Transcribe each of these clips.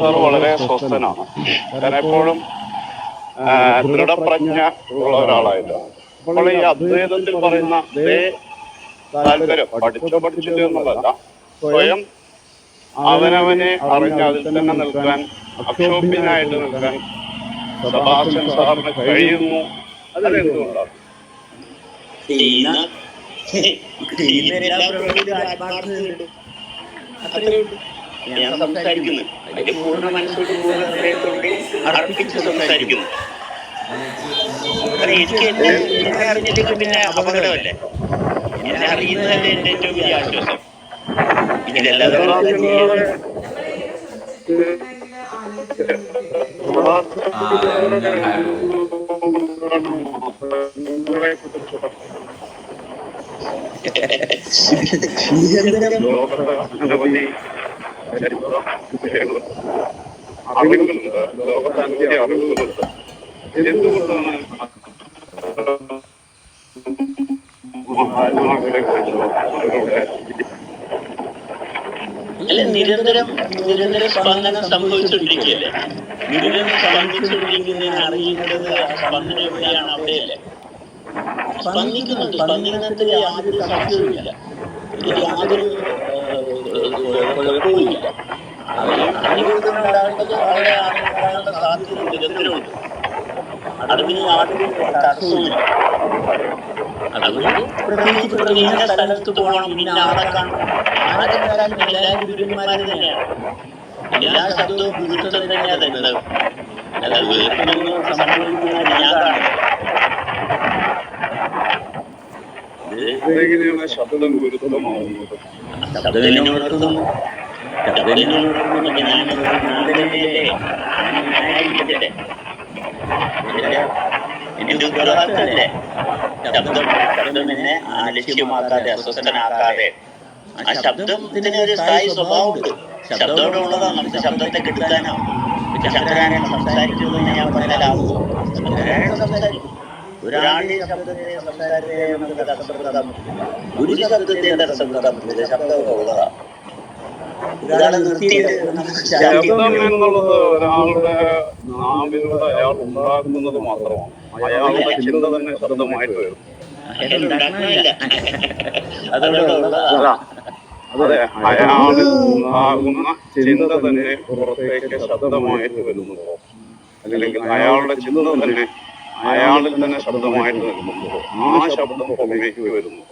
Sir വളരെ സ്വസ്ഥനാണ്. ഞാൻ എപ്പോഴും ദൃഢപ്രജ്ഞ ഉള്ള ഒരാളായിരുന്നു. അപ്പോൾ ഈ അദ്വൈതത്തിൽ പറയുന്ന താല്പര്യം പഠിച്ചു പഠിച്ചിട്ട് എന്നുള്ളതല്ല സ്വയം അവനവനെ അറിഞ്ഞ് അതിൽ തന്നെ നിൽക്കാൻ അക്ഷോഭ്യനായിട്ട് നിൽക്കാൻ സബാസ്റ്റ്യൻ സാറിന് കഴിയുന്നു. അതെന്തുകൊണ്ടാണ്? ചെയ്യുന്ന ഞാൻ സംസാരിക്കുന്നു. അതിന്റെ പൂർണ മനസ്സോട് പൂർണ ഹൃദയത്തോടെ അർപ്പിച്ച് സംസാരിക്കുന്നു. കാരണം എനിക്ക് എന്നെ അറിഞ്ഞില്ലെങ്കിൽ പിന്നെ അപകടമല്ലേ? എന്നെ അറിയുന്നതല്ലേ എന്റെ ഏറ്റവും വലിയ ആശ്വാസം. ഇതല്ലാതെ വേറെ അല്ല നിരന്തരം നിരന്തര സ്പന്ദനം സംഭവിച്ചുകൊണ്ടിരിക്കുകയല്ലേ നിരന്തരം സ്പന്ദിച്ചുകൊണ്ടിരിക്കുന്നതിന് അറിയേണ്ടത് സ്പന്ദനം എവിടെയാണ്? അവിടെയല്ലേ? സ്പന്ദിക്കുന്നുണ്ട്. സ്പന്ദനത്തിൽ യാതൊരു സംശയവുമില്ല. ഇതിൽ യാതൊരു ഏഹ്, കുഴപ്പവുമില്ല അറിവുകളുണ്ടാകേണ്ടത് അവിടെ ഉണ്ടാകേണ്ട സാധ്യത നിരന്തരമുണ്ട് അറിവിന് യാതൊരു തടസ്സവുമില്ല അതുകൊണ്ട് കാണണം ആളെ കണ്ടാലും എല്ലാ ശബ്ദവും ഗുരുത്വം തന്നെയാണ് തരുന്നത് അല്ല സംഭവിക്കുന്നത് ഞാൻ കാണുന്നു ഇത് എങ്ങനെയാണ് ശബ്ദം ഗുരുത്വമാവുന്നത് ശബ്ദം ഉണർത്തുന്നു ഒരു സ്ഥായി സ്വഭാവമുണ്ട് ശബ്ദത്തോടെ ഉള്ളതാണ് നമുക്ക് ശബ്ദത്തെ കെടുക്കാനോ ശബ്ദനാണ് സംസാരിക്കുന്നത് ഞാൻ പറഞ്ഞാലാവുമോ ചന്ദ്രനാരായണൻ സംസാരിക്കും ഒരാളുടെ നമുക്ക് തടസ്സപ്പെടുത്താൻ ഒരു ശബ്ദത്തിന്റെ തടസ്സപ്പെടുത്താൻ പറ്റില്ല ശബ്ദമൊക്കെ ഉള്ളതാണ് ഒരാളെ നിർത്തിയിട്ട് നമുക്ക് ശാന്തി ശബ്ദം എന്നുള്ളത് ഒരാളുടെ നാവിലൂടെ അയാൾ ഉണ്ടാക്കുന്നത് മാത്രമാണ്. അയാളുടെ ചിന്ത തന്നെ ശബ്ദമായിട്ട് വരും. അതാ, ഉണ്ടാകുന്ന ചിന്ത തന്നെ പുറത്തേക്ക് ശബ്ദമായിട്ട് വരുന്നു. അല്ലെങ്കിൽ അയാളുടെ ചിന്ത തന്നെ അയാളിൽ തന്നെ ശബ്ദമായിട്ട് വരുന്നുണ്ടോ ആ ശബ്ദം പുറമേക്ക് വരുന്നു.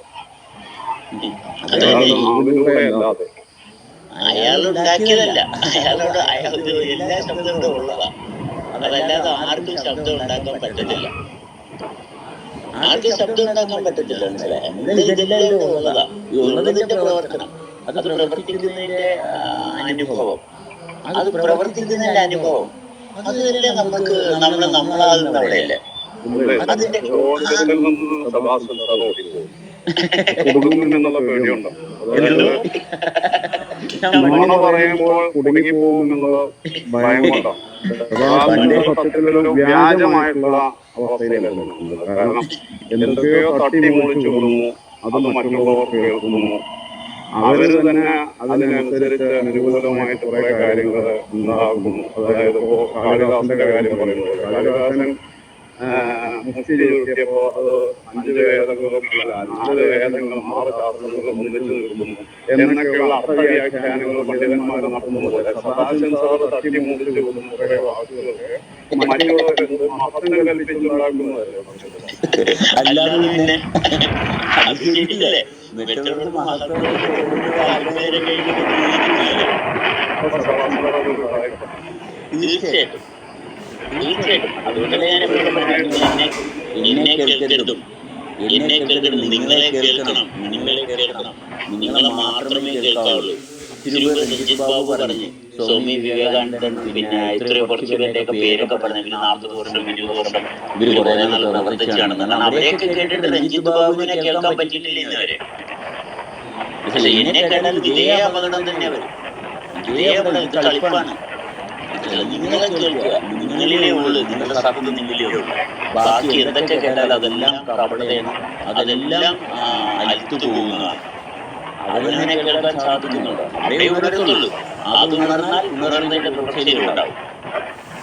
അയാളുടെ നാവിലൂടെ അല്ലാതെ. അയാൾ ഉണ്ടാക്കിയതല്ല അയാളോട് അയാൾക്ക് എല്ലാ ശബ്ദങ്ങളും ഉള്ളതാ. അതല്ലാതെ ആർക്കും ശബ്ദം ഉണ്ടാക്കാൻ പറ്റത്തില്ല. ആർക്കും ശബ്ദം ഉണ്ടാക്കാൻ പറ്റത്തില്ല മനസ്സിലായോ? ഉള്ളതാ. ഈ ഉള്ളതിന്റെ പ്രവർത്തനം. അത് പ്രവർത്തിക്കുന്നതിന്റെ അനുഭവം. അത് പ്രവർത്തിക്കുന്നതിന്റെ അനുഭവം. അതല്ലേ നമുക്ക് നമ്മൾ നമ്മളാകുന്നവിടെയല്ലേ അതിന്റെ ഓടിപ്പോകും. കുടുങ്ങുമെന്നുള്ള പേടിയുണ്ടോ? നുണ പറയുമ്പോൾ കുടുങ്ങിപ്പോകുമെന്നുള്ള ഭയം കൊണ്ടോ സത്യത്തിലൊരു വ്യാജമായിട്ടുള്ള അവസ്ഥയിലല്ല കാരണം എന്തൊക്കെയോ തട്ടി മുളിച്ചു വിടുന്നു അത് മറ്റുള്ളവർ കേൾക്കുന്നു. അവർ തന്നെ അതിനനുസരിച്ച് അനുകൂലമായിട്ട് കുറെ കാര്യങ്ങൾ ഉണ്ടാകുന്നു അതായത് ഇപ്പോ കാളിദാസന്റെ കാര്യം പറയുന്നത് കാളിദാസൻ മുക്തി കിട്ടിയപ്പോ അത് അഞ്ച് വേദങ്ങളും അല്ല, നാല് വേദങ്ങളും ആറ് ശാസ്ത്രങ്ങളും ഒന്നിച്ചു നിൽക്കുന്നു. എന്നൊക്കെയുള്ള അർത്ഥവ്യാഖ്യാനങ്ങൾ പണ്ഡിതന്മാർ നടത്തുന്നത് പോലെ സദാശിവൻ സാറ് തട്ടി മുറിച്ചു കൊടുക്കുന്ന കുറെ വാക്കുകളൊക്കെ മറ്റുള്ളവരെന്ത് മഹത്വം കൽപ്പിച്ചുണ്ടാക്കുന്നതല്ലേ? അല്ലാതെ പിന്നെ അത് ശരിയല്ലേ മറ്റുള്ളവർ മഹത്വം തീർച്ചയായിട്ടും. അതുകൊണ്ടല്ലേ ഞാൻ എപ്പോഴും എന്നെ കേൾക്കരുതും. എന്നെ കേൾക്കരുത്. നിങ്ങളെ കേൾക്കണം. നിങ്ങളെ കേൾക്കണം. നിങ്ങളെ മാത്രമേ കേൾക്കാവുള്ളൂ. തിരുവനന്തപുരം രഞ്ജിത് ബാബു പറഞ്ഞു. സ്വാമി വിവേകാനന്ദൻ പിന്നെ ഇത്രയും കുറച്ച് പേരുടെയൊക്കെ പേരൊക്കെ പറഞ്ഞെങ്കിൽ നാൽപ്പത് വർഷം ഇരുപത് വർഷം ഇവർ കുറെ നാൾ പ്രവർത്തിച്ചാണെന്ന് കാരണം അവരെയൊക്കെ കേട്ടിട്ട് രഞ്ജിത് ബാബുവിനെ കേൾക്കാൻ പറ്റിയിട്ടില്ല ഇന്നവരെ എന്നെ കേട്ടാൽ ഇതേ അപകടം തന്നെ വരും ഇതേ അപകടം ഇത് കളിപ്പാണ് നിങ്ങളെ കേൾക്കുക. നിങ്ങളിലേ ഉള്ളു. നിങ്ങളുടെ സത്യം നിങ്ങളിലേ ഉള്ളു. ബാക്കി എന്തൊക്കെ കേട്ടാൽ അതെല്ലാം കപടതയാണ് അതെല്ലാം അലുത്തു പോകുന്നതാണ് അവനെ കേൾക്കാൻ സാധിക്കുന്നുണ്ട്. അവിടെ ഉണരത്തുള്ളൂ അത് ഉണർന്നാൽ ഉണർന്നതിന്റെ തുടർച്ചയിലുണ്ടാവും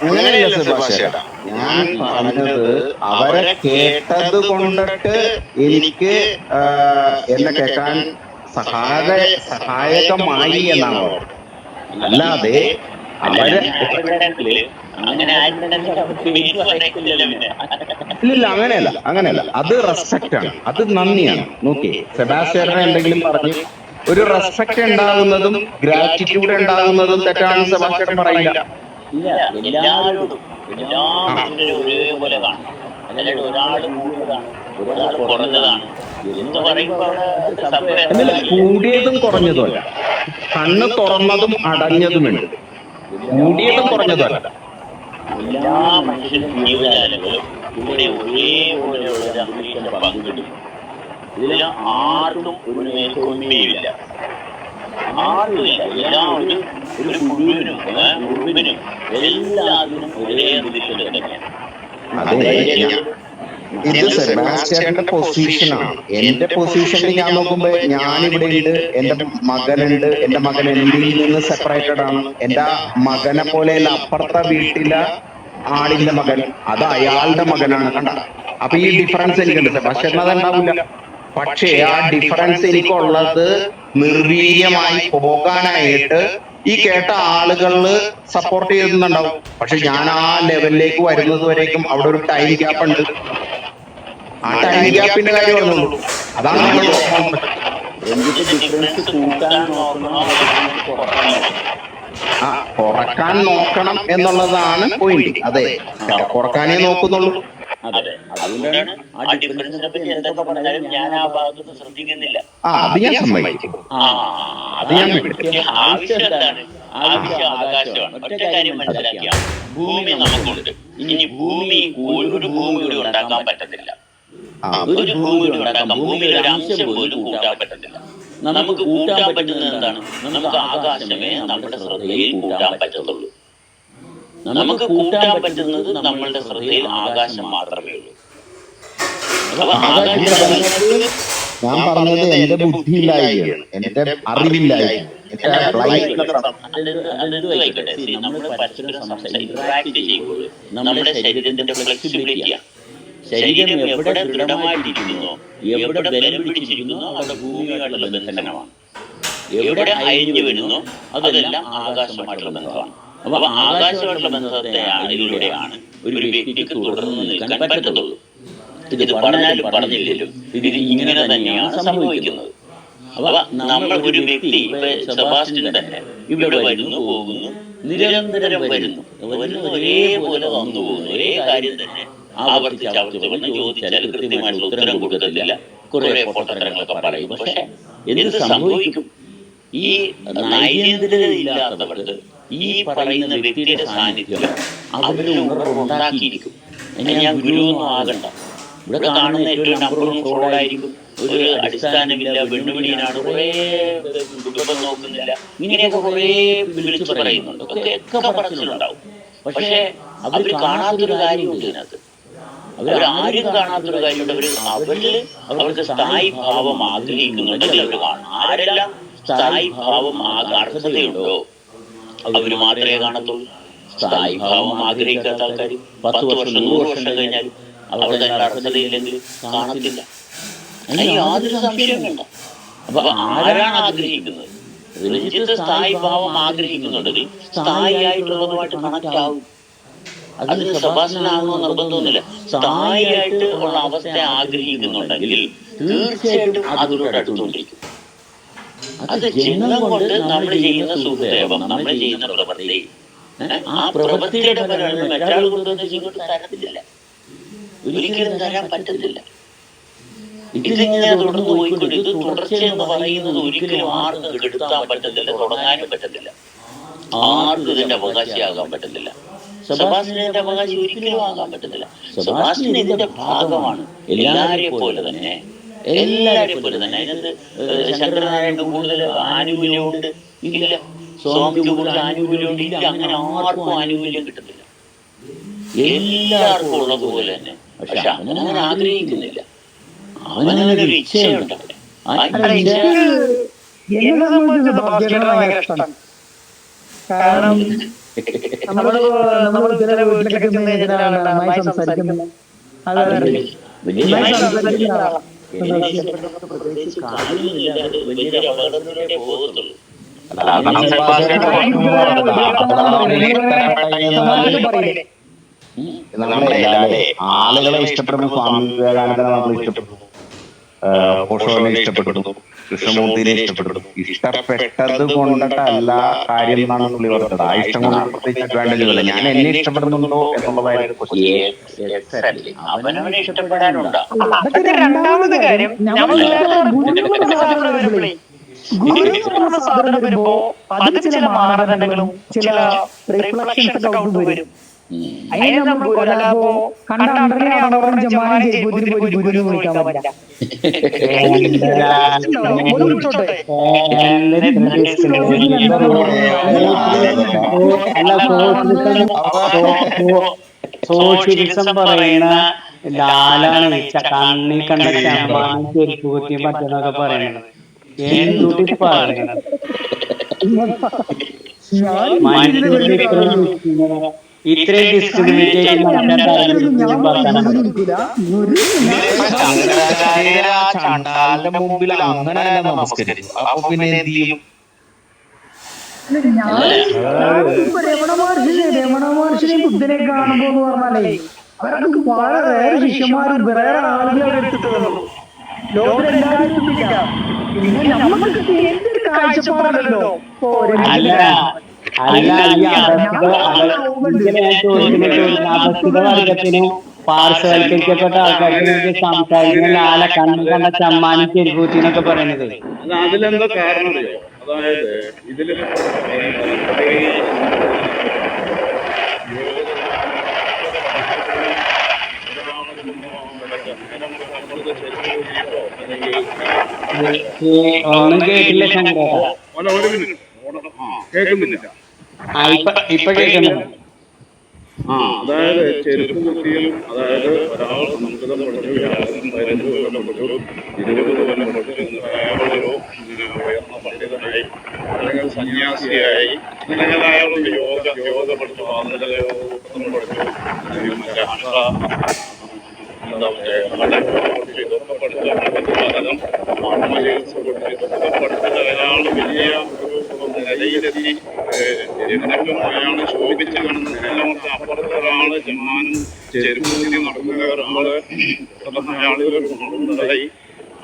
അങ്ങനെയല്ല സെബാസ്റ്റ്യേട്ടാ ഞാൻ പറഞ്ഞത് അവരെ കേട്ടത് കൊണ്ടിട്ട് എനിക്ക് എന്നെ കേൾക്കാൻ സഹായ സഹായകമായി എന്നാണ്. അല്ലാതെ ഇല്ലില്ല അങ്ങനെയല്ല അങ്ങനെയല്ല. അത് റെസ്പെക്റ്റ് ആണ്. അത് നന്ദിയാണ്. നോക്കി സെബാസ്റ്റ്യനെ എന്തെങ്കിലും പറഞ്ഞു ഒരു റെസ്പെക്ട് ഉണ്ടാകുന്നതും ഗ്രാറ്റിറ്റ്യൂഡ് ഉണ്ടാകുന്നതും തെറ്റാണ് സെബാസ്റ്റ്യൻ പറയില്ല. ഇല്ല എല്ലാവരോടും ഒരേപോലെ കാണണം. ഒരാൾ കൂടുതലാണ് ഒരാൾ കുറഞ്ഞതാണ്. എന്ന് പറയുമ്പോൾ കൂടിയതും കുറഞ്ഞതുമല്ല. കണ്ണ് തുറന്നതും അടഞ്ഞതുമുണ്ട്. കൂടിയതും കുറഞ്ഞതല്ല. എല്ലാ മനുഷ്യ ജീവജാലങ്ങളും ഇവിടെ ഒരേപോലെയുള്ള ഒരു അന്തരീക്ഷം പങ്കിടും ഇതിൽ ആർക്കും ഒരു ആരുമില്ല എല്ലാവരും ഒരു മുഴുവനും മുഴുവനും എല്ലാത്തിനും ഒരേ അന്തരീക്ഷം തന്നെയാണ്. ഇത് സെബാസ്റ്റ്യന്റെ പൊസിഷനാണ് എന്റെ പൊസിഷനിൽ ഞാൻ നോക്കുമ്പോ ഞാനിവിടെ ഉണ്ട് എന്റെ മകനുണ്ട് എന്റെ മകൻ എന്നിൽ നിന്ന് സെപ്പറേറ്റഡ് ആണ്? എന്റെ മകനെ പോലെയല്ല അപ്പുറത്തെ വീട്ടിലെ ആളിന്റെ മകൻ. അത് അയാളുടെ മകനാണ് കണ്ട? അപ്പൊ ഈ ഡിഫറൻസ് എനിക്കുണ്ട്. പക്ഷെ അതുണ്ടാവില്ല പക്ഷേ ആ ഡിഫറൻസ് എനിക്കുള്ളത് നിർവീര്യമായി പോകാനായിട്ട് ഈ കേട്ട ആളുകൾ സപ്പോർട്ട് ചെയ്യുന്നുണ്ടാവും. പക്ഷെ ഞാൻ ആ ലെവലിലേക്ക് വരുന്നത് വരേക്കും അവിടെ ഒരു ടൈം ഗ്യാപ്പ് ഉണ്ട്. ആ ടൈം ഗ്യാപ്പിന്റെ കാര്യം പറഞ്ഞുള്ളൂ അതാണ് നമ്മൾ നോക്കുന്നത്. എന്നിട്ട് ഡിഫറൻസ് കൂട്ടാൻ നോക്കണോ ഡിഫറൻസ് കുറയ്ക്കാൻ നോക്കണം ആ കുറയ്ക്കാൻ നോക്കണം എന്നുള്ളതാണ് പോയിന്റ് അതെ കുറക്കാനേ നോക്കുന്നുള്ളൂ. അതെ അതുകൊണ്ടാണ് ആ ഡിഫറൻസിനെ പറ്റി എന്തൊക്കെ പറഞ്ഞാലും ഞാൻ ആ ഭാഗത്ത് ശ്രദ്ധിക്കുന്നില്ല. ആ അത് ഞാൻ സമ്മതിക്കും. ആ അത് ഞാൻ വിട്ടു. ആവശ്യം എന്താണ്? ആവശ്യം ആകാശമാണ്. ഒറ്റ കാര്യം മനസ്സിലാക്കിയാണ് ഭൂമി നമുക്കുണ്ട്. ഇനി ഭൂമി ഒരു ഒരു ഭൂമി കൂടി ഉണ്ടാക്കാൻ പറ്റത്തില്ല. ഒരു ഭൂമി ഉണ്ടാക്കാം ഭൂമിയിൽ ഒരു അംശം പോലും കൂട്ടാൻ പറ്റത്തില്ല. നമുക്ക് കൂട്ടാൻ പറ്റുന്നത് എന്താണ്? നമുക്ക് ആകാശമേ നമ്മുടെ ശ്രദ്ധയിൽ കൂട്ടാൻ പറ്റത്തുള്ളൂ. നമുക്ക് കൂട്ടാൻ പറ്റുന്നത് നമ്മളുടെ ശ്രദ്ധയിൽ ആകാശം മാത്രമേ ഉള്ളൂ. ഞാൻ പറഞ്ഞത് എന്റെ ബുദ്ധിയില്ലായ്മയാണ് എന്റെ ചെയ്യുമ്പോൾ നമ്മുടെ ശരീരത്തിന്റെ ഫ്ലെക്സിബിലിറ്റിയാണ് ശരീരം എവിടെ ദൃഢമായിരിക്കുന്നു എവിടെ ബലം പിടിച്ചിരിക്കുന്നു? അവിടെ ഭൂമിയായിട്ടുള്ള ബന്ധനമാണ് എവിടെ അയഞ്ഞു വരുന്നു? അതെല്ലാം ആകാശമായിട്ടുള്ള ബന്ധമാണ്. അപ്പൊ ആകാശമായിട്ടുള്ള ബന്ധത്തെ അതിലൂടെയാണ് ഒരു വ്യക്തിക്ക് തുടർന്ന് നിൽക്കാൻ പറ്റത്തുള്ളൂ. ഇത് പറഞ്ഞാലും പറഞ്ഞില്ലല്ലോ ഇത് ഇങ്ങനെ തന്നെയാണ് സംഭവിക്കുന്നത്. അപ്പൊ നമ്മൾ ഒരു വ്യക്തി ഇപ്പൊ സെബാസ്റ്റ്യൻ തന്നെ ഇവിടെ വരുന്നു പോകുന്നു നിരന്തരം വരുന്നു. വരുന്നു. ഒരേപോലെ വന്നു പോകുന്നു ഒരേ കാര്യം തന്നെ. ആവർത്തിച്ച് ആവർത്തിച്ച് ചോദിച്ചാൽ കൃത്യമായിട്ട് ഉത്തരം കൊടുക്കത്തില്ല. കുറെ പൊട്ടത്തരങ്ങളൊക്കെ പറയും. പക്ഷെ എന്ത് സംഭവിക്കും? ഈ നൈരന്തര്യത ഈ പറയുന്ന വ്യക്തിയുടെ സാന്നിധ്യം അവരുടെ ഉണർവ് ഉണ്ടാക്കിയിരിക്കും. ഇനി ഞാൻ ഗുരുവൊന്നും ആകണ്ട. ഇവിടെ കാണുന്ന ഏറ്റവും നമ്പർ വൺ ഫ്രോഡായിരിക്കും ഒരു അടിസ്ഥാനമില്ല വെണ്ണുപിടിയനാണ് കുറേ കുടുംബം നോക്കുന്നില്ല. ഇങ്ങനെയൊക്കെ കുറേ വിളിച്ചു പറയുന്നുണ്ട്. ഒക്കെ ഒക്കെ പറച്ചിലുണ്ടാവും പക്ഷേ അവർ കാണാത്തൊരു കാര്യമുണ്ട് ഇതിനകത്ത്. അവർ ആരും കാണാത്തൊരു കാര്യമുണ്ട്. അവർ അവരിൽ അവർക്ക് സ്ഥായി ഭാവം ആഗ്രഹിക്കുന്നുണ്ടെങ്കിൽ അവർ കാണും ആരെല്ലാം സ്ഥായി ഭാവം അർഹതയുണ്ടോ അവർ മാത്രമേ കാണത്തുള്ളൂ. സ്ഥായി ഭാവം ആഗ്രഹിക്കാത്ത ആൾക്കാർ പത്ത് വർഷം നൂറ് വർഷം കഴിഞ്ഞാൽ അവർ തന്നെ അർഹതയില്ലെങ്കിൽ കാണത്തില്ല. യാതൊരു സംശയം വേണ്ട അപ്പൊ ആരാണ് ആഗ്രഹിക്കുന്നത്? രഞ്ജിത്ത് സ്ഥായി ഭാവം ആഗ്രഹിക്കുന്നുണ്ടെങ്കിൽ സ്ഥായി ആയിട്ടുള്ളതുമായിട്ട് കണക്ട് ആവും. അതിന് സഭാസനാകുന്ന നിർബന്ധമൊന്നുമില്ല സ്ഥായിട്ട് ഉള്ള അവസ്ഥ ആഗ്രഹിക്കുന്നുണ്ടെങ്കിൽ തീർച്ചയായിട്ടും അതിലൂടെ അടുത്തുകൊണ്ടിരിക്കും. അത് ചിഹ്നം കൊണ്ട് നമ്മൾ ചെയ്യുന്ന സുഖദേവം നമ്മൾ ചെയ്യുന്ന പ്രവൃത്തി. ആ പ്രവൃത്തിയുടെ ഫലമാണ് മറ്റാൾ കൊണ്ടുവന്ന് ഇങ്ങോട്ട് തരത്തില്ല. ഒരിക്കലും തരാൻ പറ്റത്തില്ല. ഇതിങ്ങനെ തുടർന്ന് പോയിക്കൊണ്ട് ഇത് തുടർച്ച എന്ന് പറയുന്നത് ഒരിക്കലും ആർക്കും കെടുത്താൻ പറ്റത്തില്ല തുടങ്ങാനും പറ്റത്തില്ല. ആർക്കും ഇതിന്റെ അവകാശിയാകാൻ പറ്റത്തില്ല. സെബാസ്റ്റിന്റെ അവകാശി ഒരിക്കലും ആകാൻ പറ്റത്തില്ല. ഇതിന്റെ ഭാഗമാണ്. എല്ലാവരെയും പോലെ തന്നെ. എല്ലാവരെയും പോലെ തന്നെ. അതിനകത്ത് ശങ്കരനാരായണ കൂടുതൽ ആനുകൂല്യമുണ്ട്. ഇല്ല. സ്വാമിക്ക് കൂടുതൽ ആനുകൂല്യമുണ്ട്. ഇല്ല. അങ്ങനെ ആർക്കും ആനുകൂല്യം കിട്ടത്തില്ല. എല്ലാവർക്കും ഉള്ളതുപോലെ തന്നെ. പക്ഷെ അവനവൻ ആഗ്രഹിക്കുന്നില്ല. അവനവനൊരു ഇച്ഛയുണ്ട് അവിടെ. ആ ഇച്ഛ എന്നെ സംബന്ധിച്ച് ഭയങ്കര ഇഷ്ടം. കാരണം നമ്മൾ നമ്മൾ ചില വീട്ടിലൊക്കെ ചെന്ന് കഴിഞ്ഞാൽ നന്നായി സംസാരിക്കുന്നു അതെ വലിയ നന്നായി സംസാരിക്കുന്ന ആളാ. പ്രത്യേകിച്ച് വലിയൊരു അപകടത്തിലൂടെ പോകത്തുള്ളൂ ആളുകളെ ഇഷ്ടപ്പെടുന്ന സ്വാമി വിവേകാനന്ദനെ നമ്മൾ ഇഷ്ടപ്പെടുന്നു. പോഷോനെ ഇഷ്ടപ്പെടുന്നു. കൃഷ്ണമൂർത്തിനെ ഇഷ്ടപ്പെടുന്നു. ഇഷ്ടപ്പെട്ടത് കൊണ്ടിട്ടല്ല കാര്യം എന്നാണ് പുള്ളി പറഞ്ഞത് ആ ഇഷ്ടം കൊണ്ട് പ്രത്യേകിച്ച് അഡ്വാന്റേജുകൾ ഞാൻ എന്നെ ഇഷ്ടപ്പെടുന്നുണ്ടോ എന്നുള്ളതായിരുന്നു കാര്യം ഗുരു സാധനം വരുമ്പോ അതിന് ചില മാനദണ്ഡങ്ങളും ചില റിഫ്ലക്ഷൻസ് ഒക്കെ വരും. അതിന് നമ്മൾ ഗുരുലാഭോ കണ്ട അണ്ടറിനെ അടവറം ജമാനം ചെയ്തതിന് പോയി ഗുരു വിളിക്കാൻ പറ്റില്ല. സോഷ്യലിസം പറയുന്ന ലാലാണ് വെച്ച കണ്ണിൽ കണ്ട ചമ്മാനും ചെരുപ്പ് കുത്തിയും മറ്റൊന്നൊക്കെ പറയണത്. എന്തുട്ടി പറയണത്? ഇത്രയും ഡിസ്ക്രിമിനേറ്റ് ശങ്കരാചാര്യര് മുമ്പിൽ അങ്ങനെ നമസ്കരിച്ചു അപ്പൊ പിന്നെ എന്ത് ചെയ്യും? രമണ മഹർഷിനെ രമണ മഹർഷിനെയും ബുദ്ധനെ കാണുമ്പോ എന്ന് പറഞ്ഞാലേ അവരൊക്കെ വളരെ വേറെ ശിഷ്യന്മാരും വേറെ ആളുകൾ അവിടെ എടുത്തിട്ട് തന്നു ലോകരെല്ലാവരും എത്തില്ല പിന്നെ നമുക്ക് എന്തൊരു കാഴ്ചപ്പാടല്ലോ അല്ല ഈ വർഗത്തിന് പാർശ്വവൽക്കരിക്കപ്പെട്ട ആൾക്കാർക്ക് സംസാരിക്കുന്ന ലാല കണ്ണു കണ്ട ചമ്മാനി ചെരുപ്പൂത്തി എന്നൊക്കെ പറയുന്നത് അതിലെന്തോ കാരണം അറിയോ അതായത് ഒന്നും കേട്ടില്ല ശങ്കര കേൾക്കുന്നില്ല ആ അതായത് ചെരുപ്പ് കുത്തിയും അതായത് ഒരാൾ സംസ്കൃതം പഠിച്ചു വ്യാസം പതിനഞ്ച് കൊല്ലം പഠിച്ചു ഇരുപത് കൊല്ലം പഠിച്ചു അയാളൊരു ഉയർന്ന പണ്ഡിതനായി അല്ലെങ്കിൽ സന്യാസിയായി അല്ലെങ്കിൽ അയാളൊരു യോഗ യോഗ പഠിച്ചു ആന്തര യോഗം പഠിച്ചു അല്ലെങ്കിൽ മറ്റേ അഷ്ട എന്താ പറയുക കടൽ പഠിച്ചു ഇതൊക്കെ പഠിച്ചു പലതും ആത്മചികിത്സ പഠിച്ചു ഇതൊക്കെ പഠിച്ചിട്ട് അയാൾ വലിയ ഒരു നിലയിലെത്തി എന്നിട്ടും അയാൾ ശോഭിച്ച് നിലമൊക്കെ അപ്പുറത്തെ ഒരാൾ ജമാനും ചെരുപ്പിന് നടക്കുന്ന ഒരാൾ ഒരു ഗുണമുണ്ടായി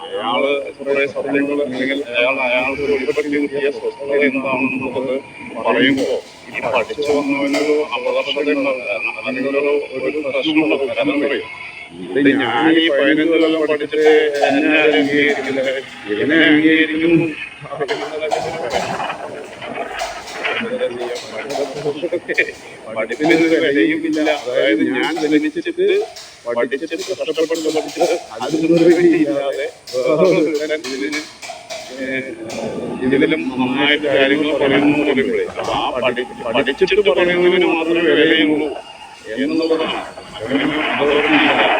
അയാൾ കുറെ സത്യങ്ങൾ അല്ലെങ്കിൽ അയാൾ അയാൾക്ക് വെളിപ്പെടുത്തി കിട്ടിയ സ്വസ്ഥത എന്താണെന്നുള്ളത് പറയുമ്പോ ഈ പഠിച്ചു വന്നവനൊരു അപകർഷതയുണ്ടാവും അല്ലെങ്കിൽ ഒരു പ്രശ്നമുള്ള കാരണം പറയും ഇതിലും നന്നായിട്ട് കാര്യങ്ങൾ പറയുന്നു പഠിച്ചിട്ട് പറയുന്നതിന് മാത്രമേ വിലയുള്ളൂ. എന്നുള്ളതാണ്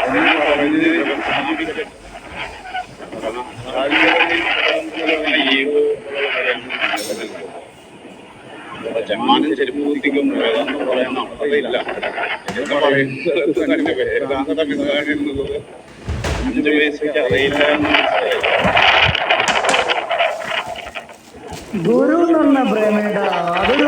എന്ന് പറഞ്ഞ് സ്ഥാപിക്കട്ടെ ജമാനും ചെരുപ്പൂത്തിക്കും വേദാന്തം പറയുന്ന അവസ്ഥയില്ല എന്ന് പറയുന്നത് തന്നെ വേദാന്തം എന്നുള്ളത് അഞ്ചു വയസ്സൊക്കെ അറിയില്ല എന്ന് ഗുരു എന്ന് പ്രേമേട അതൊരു